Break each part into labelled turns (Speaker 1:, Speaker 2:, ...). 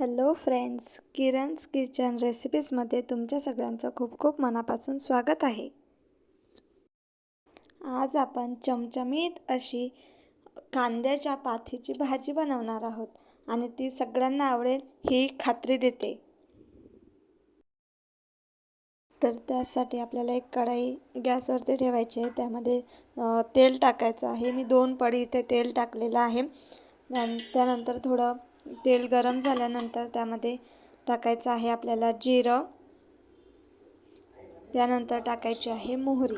Speaker 1: Hello friends Kiran's kitchen रेसिपीजमध्ये तुमच्या सगळ्यांचं खूप खूप मनापासून स्वागत आहे. आज आपण चमचमीत अशी कांद्याच्या पाथीची भाजी बनवणार आहोत आणि ती सगळ्यांना आवडेल ही खात्री देते. तर त्यासाठी आपल्याला एक कढाई गॅसवरती ठेवायची आहे. त्यामध्ये तेल टाकायचं आहे. मी दोन पडी इथे तेल टाकलेलं आहे. त्यानंतर थोडं तेल गरम झाल्यानंतर त्यामध्ये टाकायचं आहे आपल्याला जिरं. त्यानंतर टाकायची आहे मोहरी.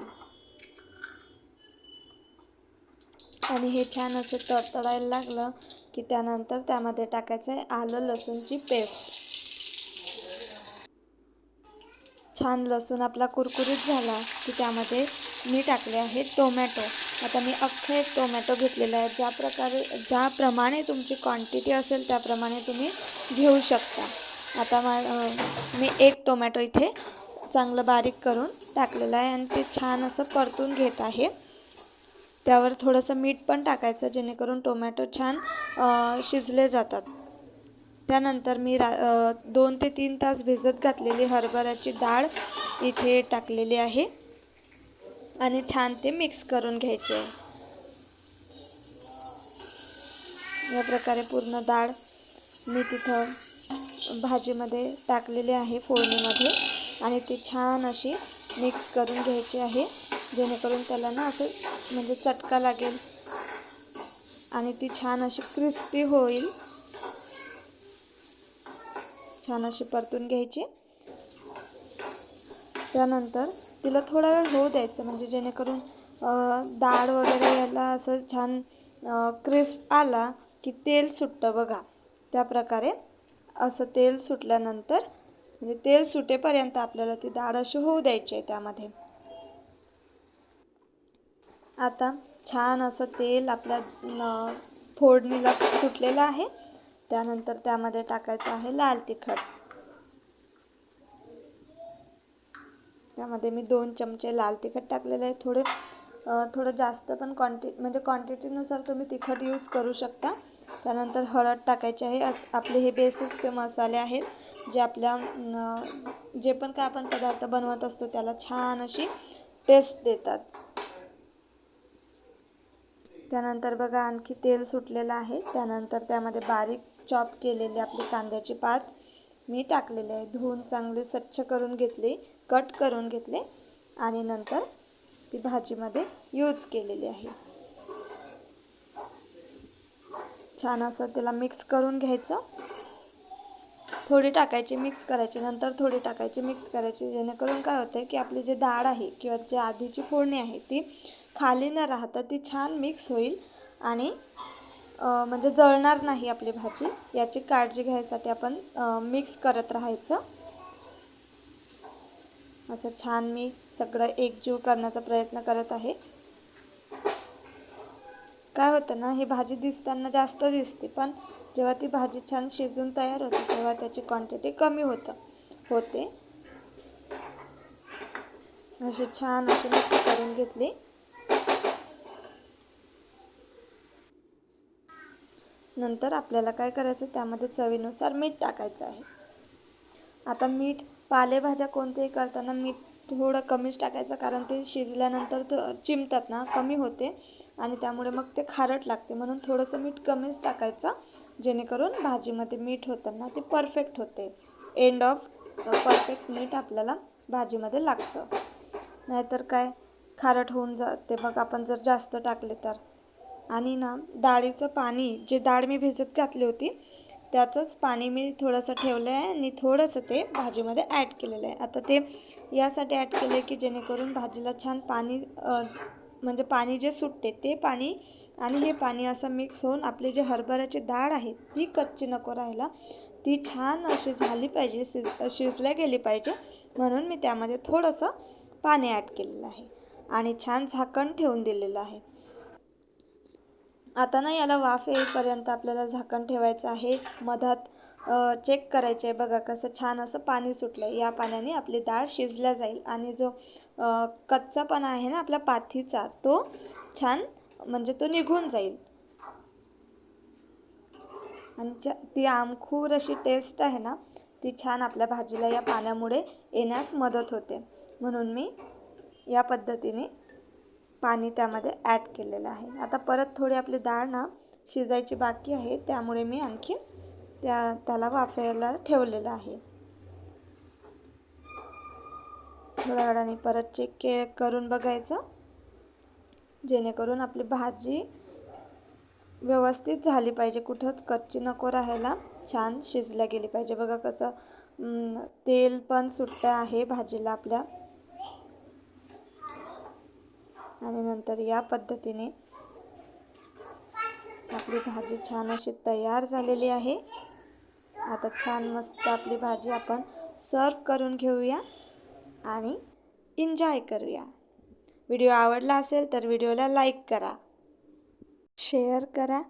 Speaker 1: आणि हे छान असं तडतडायला लागलं की त्यानंतर त्यामध्ये टाकायचं आहे आलं लसूणची पेस्ट. छान लसूण आपला कुरकुरीत झाला की त्यामध्ये मी टाकले आहे टोमॅटो. आता मी अख्खे एक टोमॅटो घेतलेला आहे. ज्या प्रकारे ज्याप्रमाणे तुमची क्वांटिटी असेल त्याप्रमाणे तुम्ही घेऊ शकता. आता मा मी एक टोमॅटो इथे चांगलं बारीक करून टाकलेलं आहे आणि ते छान असं परतून घेत आहे. त्यावर थोडंसं मीठ पण टाकायचं जेणेकरून टोमॅटो छान शिजले जातात. त्यानंतर मी रा दोन ते तीन तास भिजत घातलेली हरभऱ्याची डाळ इथे टाकलेली आहे. आणि छान ते मिक्स करून घ्यायचे. आहे या प्रकारे पूर्ण डाळ मी तिथं भाजीमध्ये टाकलेली आहे फोडणीमध्ये आणि ती छान अशी मिक्स करून घ्यायची आहे. जेणेकरून त्याला ना असं म्हणजे चटका लागेल आणि ती छान अशी क्रिस्पी होईल. छान अशी परतून घ्यायची. त्यानंतर तिला थोडा वेळ होऊ द्यायचं म्हणजे जेणेकरून डाळ वगैरे याला असं छान क्रिस्प आला की तेल सुटतं बघा. त्या प्रकारे असं तेल सुटल्यानंतर म्हणजे तेल सुटेपर्यंत आपल्याला ती डाळ अशी होऊ द्यायची आहे त्यामध्ये. आता छान असं तेल आपल्या फोडणीला सुटलेलं आहे. त्यानंतर त्यामध्ये टाकायचं आहे लाल तिखट. त्यामध्ये मी दोन चमचे लाल तिखट टाकलेले आहे. थोडे थोडं जास्त पण क्वांटि म्हणजे क्वांटिटीनुसार तुम्ही तिखट यूज करू शकता. त्यानंतर हळद टाकायची आहे. आपले हे बेसिक मसाले आहेत जे आपल्या जे पण काय आपण पदार्थ बनवत असतो त्याला छान अशी टेस्ट देतात. त्यानंतर बघा आणखी तेल सुटलेलं आहे. त्यानंतर त्यामध्ये बारीक चॉप केलेली आपली कांद्याची पात मी टाकलेली आहे. धुवून चांगले स्वच्छ करून घेतले. कट करून घेतले आणि नंतर ती भाजीमध्ये यूज केलेली आहे. छान असं त्याला मिक्स करून घ्यायचं. थोडी टाकायची मिक्स करायची नंतर थोडी टाकायची मिक्स करायची जेणेकरून काय होतं की आपली जी डाळ आहे किंवा जी आधीची फोडणी आहे ती खाली न राहता ती छान मिक्स होईल आणि म्हणजे जळणार नाही आपली भाजी. याची काळजी घ्यायसाठी आपण मिक्स करत राहायचं. असं छान मी सगळं एकजीव करण्याचा प्रयत्न करत आहे. काय होतं ना ही भाजी दिसताना जास्त दिसते पण जेव्हा ती भाजी छान शिजून तयार होते तेव्हा त्याची क्वांटिटी कमी होतं होते. अशी छान अशी मिक्स करून घेतली. नंतर आपल्याला काय करायचं त्यामध्ये चवीनुसार मीठ टाकायचं आहे. आता मीठ पालेभाज्या कोणत्याही करताना मीठ थोडं कमीच टाकायचं कारण ते शिजल्यानंतर तर चिमतात ना कमी होते. आणि त्यामुळे मग ते खारट लागते. म्हणून थोडंसं मीठ कमीच टाकायचं जेणेकरून भाजीमध्ये मीठ होताना ते परफेक्ट होते. एंड ऑफ परफेक्ट मीठ आपल्याला भाजीमध्ये लागतं. नाहीतर काय? खारट होऊन जाते. मग आपण जर जास्त टाकले तर. आणि ना डाळीचं पाणी जे डाळ मी भिजत घातली होती त्याचंच पाणी मी थोडंसं ठेवलं आहे आणि थोडंसं ते भाजीमध्ये ॲड केलेलं आहे. आता ते यासाठी ॲड केलं आहे की जेणेकरून भाजीला छान पाणी म्हणजे पाणी जे सुटते ते पाणी आणि हे पाणी असं मिक्स होऊन आपली जी हरभऱ्याची डाळ आहे ती कच्ची नको राहायला ती छान अशी झाली पाहिजे शिज शिजल्या गेली पाहिजे. म्हणून मी त्यामध्ये थोडंसं पाणी ॲड केलेलं आहे. आणि छान झाकण ठेवून दिलेलं आहे. आता ना याला वाफ येईपर्यंत आपल्याला झाकण ठेवायचं आहे. मधात चेक करायचे आहे. बघा कसं छान असं पाणी सुटलं आहे या पाण्याने आपली डाळ शिजल्या जाईल. आणि जो कच्चापणा आहे ना आपल्या पाथीचा तो छान म्हणजे तो निघून जाईल. आणि ती आमखूर अशी टेस्ट आहे ना ती छान आपल्या भाजीला या पाण्यामुळे येण्यास मदत होते. म्हणून मी या पद्धतीने पाणी त्यामध्ये ॲड केलेलं आहे. आता परत थोडी आपली डाळ ना शिजायची बाकी आहे त्यामुळे मी आणखी त्या त्याला वाफायला ठेवलेलं आहे. थोड्या वेळाने परत चेक के करून बघायचं. जेणेकरून आपली भाजी व्यवस्थित झाली पाहिजे. कुठंच कच्ची नको राहायला छान शिजल्या गेली पाहिजे. बघा कसं तेल पण सुटतं आहे भाजीला आपल्या. आणि नंतर या पद्धतीने आपली भाजी छान अशी तयार झालेली आहे. आता छान मस्त आपली भाजी आपण सर्व करून घेऊया आणि एन्जॉय करूया. व्हिडिओ आवडला असेल तर व्हिडिओला लाईक करा शेअर करा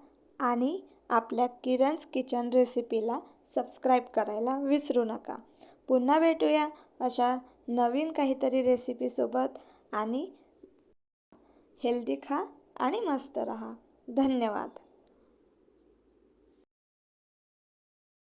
Speaker 1: आणि आपल्या किरण's किचन रेसिपीला सबस्क्राईब करायला विसरू नका. पुन्हा भेटूया अशा नवीन काहीतरी रेसिपीसोबत आणि हेल्दी खा आणि मस्त रहा. धन्यवाद.